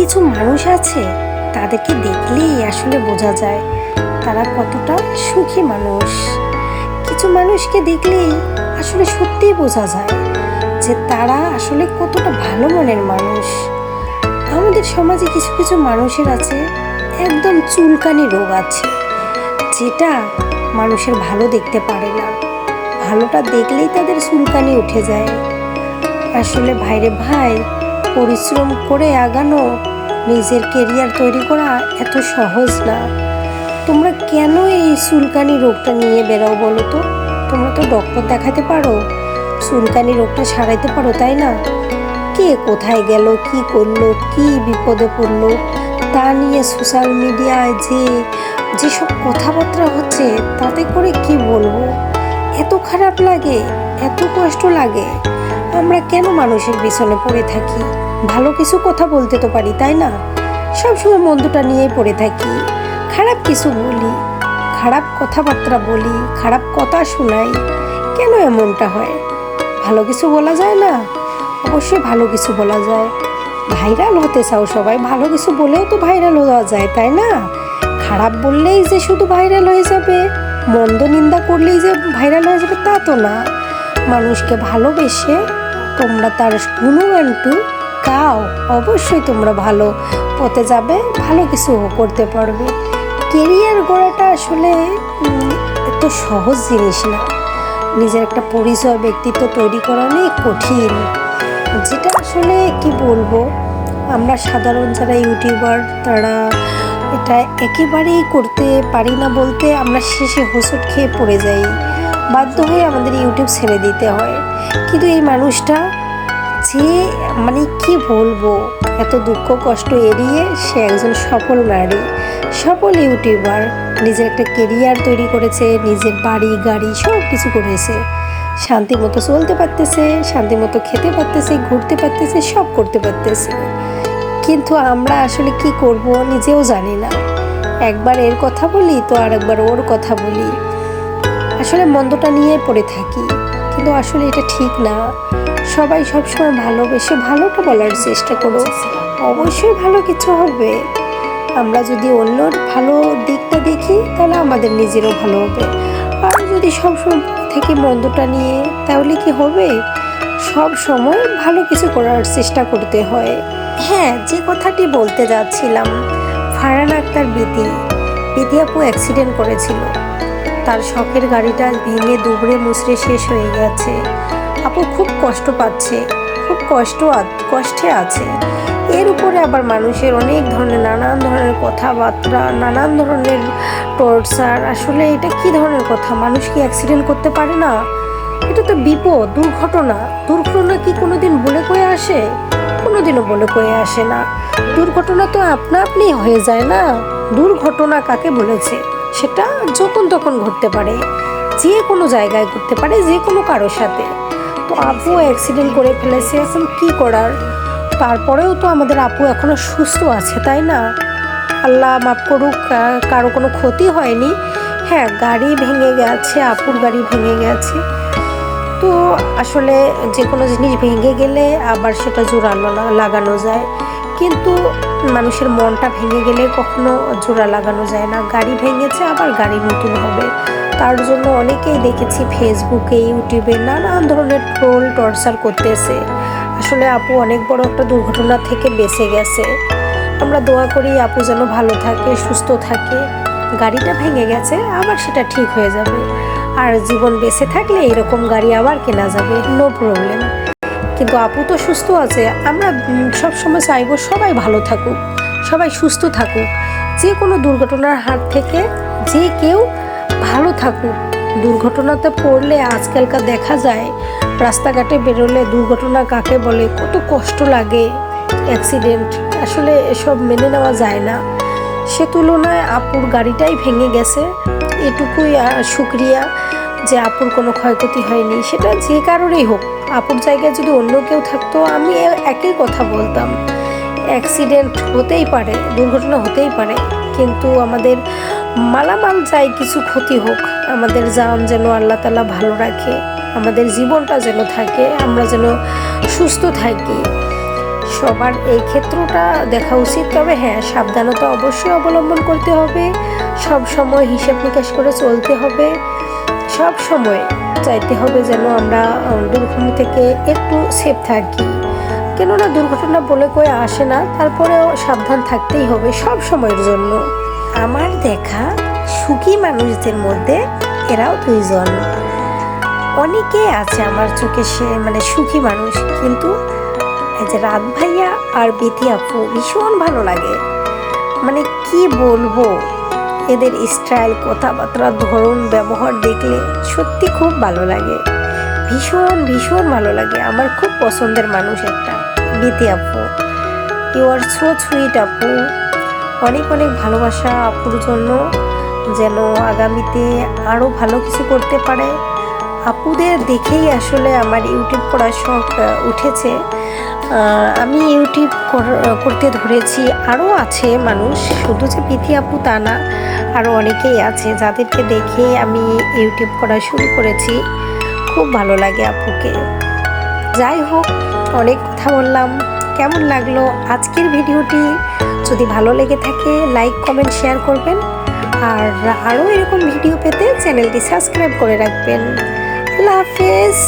কিছু মানুষ আছে? তাদেরকে দেখলেই আসলে বোঝা যায় তারা কতটা সুখী মানুষ। কিছু মানুষকে দেখলেই আসলে সত্যিই বোঝা যায় যে তারা আসলে কতটা ভালো মনের মানুষ। আমাদের সমাজে কিছু কিছু মানুষের আছে, একদম চুলকানি রোগ আছে, যেটা মানুষের ভালো দেখতে পারে না। ভালোটা দেখলেই তাদের চুলকানি উঠে যায়। আসলে ভাইরে ভাই, পরিশ্রম করে আগানো নিজের কেরিয়ার তৈরি করা এত সহজ না। তোমরা কেন এই চুলকানি রোগটা নিয়ে বেরাও বলো তো? তোমরা তো ডক্টর দেখাতে পারো, চুলকানি রোগটা সারাইতে পারো, তাই না? কে কোথায় গেল, কি করল, কি বিপদে পড়ল, তা নিয়ে সোশ্যাল মিডিয়ায় যে, যেসব কথাবার্তা হচ্ছে, তাতে করে কি বলব? এত খারাপ লাগে, এত কষ্ট লাগে, আমরা কেন মানুষের পিছনে পড়ে থাকি? ভালো কিছু কথা বলতে তো পারি, তাই না? সবসময় মন্দটা নিয়েই পড়ে থাকি। খারাপ কিছু বলি, খারাপ কথাবার্তা বলি, খারাপ কথা শোনাই, কেন এমনটা হয়? ভালো কিছু বলা যায় না? অবশ্যই ভালো কিছু বলা যায়। ভাইরাল হতে চাও সবাই, ভালো কিছু বলেও তো ভাইরাল হওয়া যায়, তাই না? খারাপ বললেই যে শুধু ভাইরাল হয়ে যাবে, মন্দ নিন্দা করলেই যে ভাইরাল হয়ে যাবে তা তো না। মানুষকে ভালোবেসে তোমরা তার গুণগানটু গাও অবশ্যই তোমরা ভালো পথে যাবে, ভালো কিছু করতে পারবে। কেরিয়ার গড়াটা আসলে এত সহজ জিনিস না। নিজের একটা পরিচয়, ব্যক্তিত্ব তৈরি করা অনেক কঠিন। যেটা আসলে কি বলব, আমরা সাধারণ যারা ইউটিউবার তারা এটা একেবারেই করতে পারি না বলতে আমরা শেষে হোঁচট খেয়ে পড়ে যাই। বাধ্য হয়ে আমাদের ইউটিউব ছেড়ে দিতে হয়। কিন্তু এই মানুষটা যে মানে কি বলব? এত দুঃখ, কষ্ট এড়িয়ে সে একজন সফল নারী, সফল ইউটিউবার, নিজের একটা কেরিয়ার তৈরি করেছে, নিজের বাড়ি, গাড়ি সব কিছু করেছে। শান্তি মতো চলতে পারতেছে শান্তি মতো খেতে পারতেছে, ঘুরতে পারতেছে, সব করতে পারতেছে। কিন্তু আমরা আসলে কি করব নিজেও জানি না। একবার এর কথা বলি, তো আর একবার ওর কথা বলি। আসলে মন্দটা নিয়ে পড়ে থাকি। কিন্তু আসলে এটা ঠিক না। সবাই সবসময় ভালোবেসে ভালোটা বলার চেষ্টা করো। অবশ্যই ভালো কিছু হবে। আমরা যদি অন্যর ভালো দিকটা দেখি, তাহলে আমাদের নিজেরও ভালো হবে। আর যদি সবসময় থেকে মন্দটা নিয়ে, তাহলে কি হবে? সব সময় ভালো কিছু করার চেষ্টা করতে হয়। হ্যাঁ যে কথাটি বলতে যাচ্ছিলাম, ফারহান আক্তার বিধি বিধি আপু অ্যাক্সিডেন্ট করেছিল। তার শখের গাড়িটা ভেঙে দুবড়ে মুচড়ে শেষ হয়ে গেছে। আপু খুব কষ্ট পাচ্ছে, খুব কষ্ট কষ্টে আছে। এর উপরে আবার মানুষের অনেক ধরনের, নানান ধরনের কথাবার্তা, নানান ধরনের টর্চার। আসলে এটা কি ধরনের কথা? মানুষ কি অ্যাক্সিডেন্ট করতে পারে না? এটা তো বিপদ, দুর্ঘটনা। দুর্ঘটনা কি কোনোদিন বলে কয়ে আসে? কোনোদিনও বলে কয়ে আসে না। দুর্ঘটনা তো আপনা আপনি হয়ে যায় না। দুর্ঘটনা কাকে বলেছে? সেটা যখন তখন ঘটতে পারে, যে কোনো জায়গায় ঘটতে পারে, যে কোনো কারোর সাথে। তো আপু অ্যাক্সিডেন্ট করে ফেলেছে, এখন কী করার? তারপরেও তো আমাদের আপু এখনও সুস্থ আছে, তাই না? আল্লাহ মাফ করুক কারও কোনো ক্ষতি হয়নি। হ্যাঁ গাড়ি ভেঙে গেছে, আপুর গাড়ি ভেঙে গেছে। তো আসলে যে কোনো জিনিস ভেঙে গেলে আবার সেটা জোড়া লা- লাগানো যায়। কিন্তু মানুষের মনটা ভেঙে গেলে কখনো জোড়া লাগানো যায় না। গাড়ি ভেঙেছে, আবার গাড়ি নতুন হবে। তার জন্য অনেকেই দেখেছি ফেসবুকে ইউটিউবে নানান ধরনের ট্রোল টর্চার করতেছে। আসলে আপু অনেক বড় একটা দুর্ঘটনা থেকে বেঁচে গেছে। আমরা দোয়া করি আপু যেন ভালো থাকে, সুস্থ থাকে। গাড়িটা ভেঙে গেছে, আবার সেটা ঠিক হয়ে যাবে। আর জীবন বেঁচে থাকলে এরকম গাড়ি আবার কেনা যাবে নো প্রবলেম কিন্তু আপু তো সুস্থ আছে আমরা সবসময় চাইব সবাই ভালো থাকুক সবাই সুস্থ থাকুক। যে কোনো দুর্ঘটনার হাত থেকে যে কেউ ভালো থাকুক। দুর্ঘটনাতে পড়লে আজকালকার দেখা যায় রাস্তাঘাটে বেরোলে দুর্ঘটনা কাকে বলে কত কষ্ট লাগে অ্যাক্সিডেন্ট আসলে এসব মেনে নেওয়া যায় না। সে তুলনায় আপুর গাড়িটাই ভেঙে গেছে এটুকুই আহ, শুক্রিয়া যে আপুর কোনো ক্ষয়ক্ষতি হয়নি সেটা যে কারণেই হোক। আপুর জায়গায় যদি অন্য কেউ থাকতো, আমি একই কথা বলতাম। অ্যাক্সিডেন্ট হতেই পারে, দুর্ঘটনা হতেই পারে, কিন্তু আমাদের মালামাল যাই কিছু ক্ষতি হোক, আমাদের জান যেন আল্লাহ তালা ভালো রাখে, আমাদের জীবনটা যেন থাকে, আমরা যেন সুস্থ থাকি। সবার এই ক্ষেত্রটা দেখা উচিত। তবে হ্যাঁ সাবধানতা অবশ্যই অবলম্বন করতে হবে, সব সময় হিসাব নিকাশ করে চলতে হবে। সব সময় চাইতে হবে যেন আমরা দুর্ঘটনা থেকে একটু সেফ থাকি। কেননা দুর্ঘটনা বলে কয়ে আসে না, তারপরেও সাবধান থাকতেই হবে সব সময়ের জন্য। আমার দেখা, সুখী মানুষদের মধ্যে এরাও দুইজন। অনেকেই আছে আমার চোখে সে মানে সুখী মানুষ, কিন্তু এই যে রাত ভাইয়া আর বেতি আপু ভীষণ ভালো লাগে। মানে কি বলব? এদের স্টাইল কথাবার্তা, ধরন, ব্যবহার দেখলে সত্যি খুব ভালো লাগে। ভীষণ ভীষণ ভালো লাগে। আমার খুব পছন্দের মানুষ একটা, বিতি আপু। ইউ আর সো সুইট আপু। অনেক অনেক ভালোবাসা আপুর জন্য। যেন আগামীতে আরও ভালো কিছু করতে পারে। আপুদের দেখেই আসলে আমার ইউটিউব করার শখ উঠেছে। আমি ইউটিউব কর- করতে ধরেছি। আরও আছে মানুষ, শুধু যে পিথি আপু তা না আরও অনেকেই আছে যাদেরকে দেখে আমি ইউটিউব করা শুরু করেছি। খুব ভালো লাগে আপুকে। যাই হোক, অনেক কথা বললাম। কেমন লাগল আজকের ভিডিওটি? যদি ভালো লেগে থাকে, লাইক, কমেন্ট, শেয়ার করবেন। আর আরও এরকম ভিডিও পেতে চ্যানেলটি সাবস্ক্রাইব করে রাখবেন। আল্লাহ হাফেজ